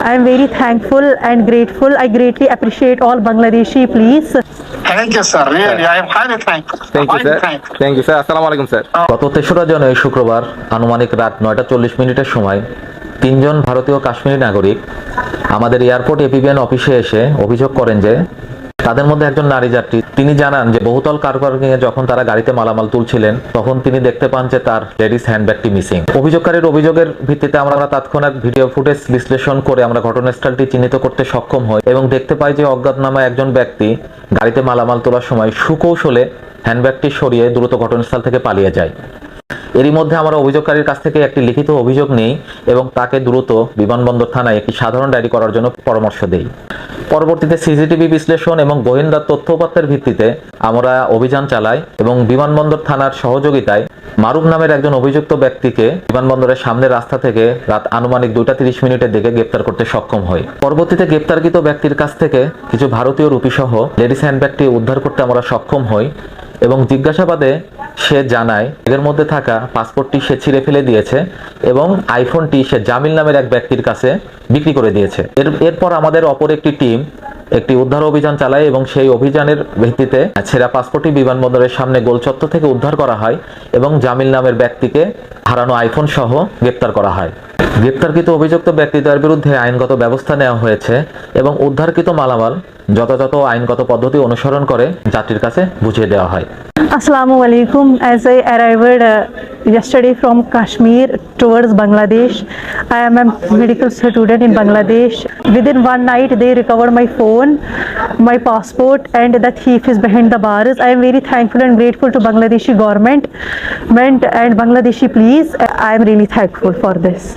I am very thankful and grateful. I greatly appreciate all Bangladeshi please. Thank you, sir. Really, I am highly thankful. Thank you highly Thank you, sir. Assalamu alaikum, sir. গত তেসরা জানুয়ারি শুক্রবার আনুমানিক রাত নয়টা চল্লিশ মিনিটের সময় তিনজন ভারতীয় কাশ্মীরি নাগরিক আমাদের এয়ারপোর্ট এপিবিএন অফিসে এসে অভিযোগ করেন যে তাদের মধ্যে একজন নারী যাত্রী। তিনি জানান যে, বহুতল কার পার্কিংয়ে যখন তারা গাড়িতে মালামাল তুলছিলেন, তখন তিনি দেখতে পান যে তার লেডিস হ্যান্ডব্যাগটি মিসিং। অভিযোগকারীর অভিযোগের ভিত্তিতে আমরা তাৎক্ষণিক ভিডিও ফুটেজ বিশ্লেষণ করে আমরা ঘটনাস্থলটি চিহ্নিত করতে সক্ষম হই এবং দেখতে পাই যে অজ্ঞাতনামা একজন ব্যক্তি গাড়িতে মালামাল তোলার সময় সুকৌশলে হ্যান্ডব্যাগটি সরিয়ে দ্রুত ঘটনাস্থল থেকে পালিয়ে যায়। এরই মধ্যে আমরা অভিযোগকারীর কাছ থেকে একটি লিখিত অভিযোগ নেই এবং তাকে দ্রুত বিমানবন্দর থানায় একটি সাধারণ ডায়েরি করার জন্য পরামর্শ দেই। পরবর্তীতে সিসিটিভি বিশ্লেষণ এবং গোয়েন্দা তথ্যপাত্রের ভিত্তিতে আমরা অভিযান চালাই এবং বিমানবন্দর থানার সহযোগিতায় মারুফ নামের একজন অভিযুক্ত ব্যক্তিকে বিমানবন্দরের সামনের রাস্তা থেকে রাত আনুমানিক দুইটা তিরিশ মিনিটের দিকে গ্রেপ্তার করতে সক্ষম হই। পরবর্তীতে গ্রেপ্তারকৃত ব্যক্তির কাছ থেকে কিছু ভারতীয় রুপি সহ লেডিস হ্যান্ডব্যাগটি উদ্ধার করতে আমরা সক্ষম হই। এবং জিজ্ঞাসাবাদে সে জানায় এর মধ্যে থাকা পাসপোর্টটি সে ছিঁড়ে ফেলে দিয়েছে এবং আইফোনটি সে জামিল নামের এক ব্যক্তির কাছে বিক্রি করে দিয়েছে। এর, এরপর আমাদের অপর একটি টিম একটি উদ্ধার অভিযান চালায় এবং সেই অভিযানের ভিত্তিতে ছেঁড়া পাসপোর্টটি বিমানবন্দরের সামনে গোলচত্বর থেকে উদ্ধার করা হয় এবং জামিল নামের ব্যক্তিকে হারানো আইফোন সহ গ্রেপ্তার করা হয়। গ্রেপ্তারকৃত অভিযুক্ত ব্যক্তিদের বিরুদ্ধে আইনগত ব্যবস্থা নেওয়া হয়েছে এবং উদ্ধারকৃত মালামাল যথাযথ আইনগত পদ্ধতি অনুসরণ করে যাত্রীর কাছে বুঝিয়ে দেওয়া হয়। Assalamu alaikum. As I arrived uh, yesterday from Kashmir towards Bangladesh, I am a medical student in Bangladesh. Within one night, they recovered my phone, my passport, and the thief is behind the bars. I am very thankful and grateful to Bangladeshi government and Bangladeshi police. I am really thankful for this.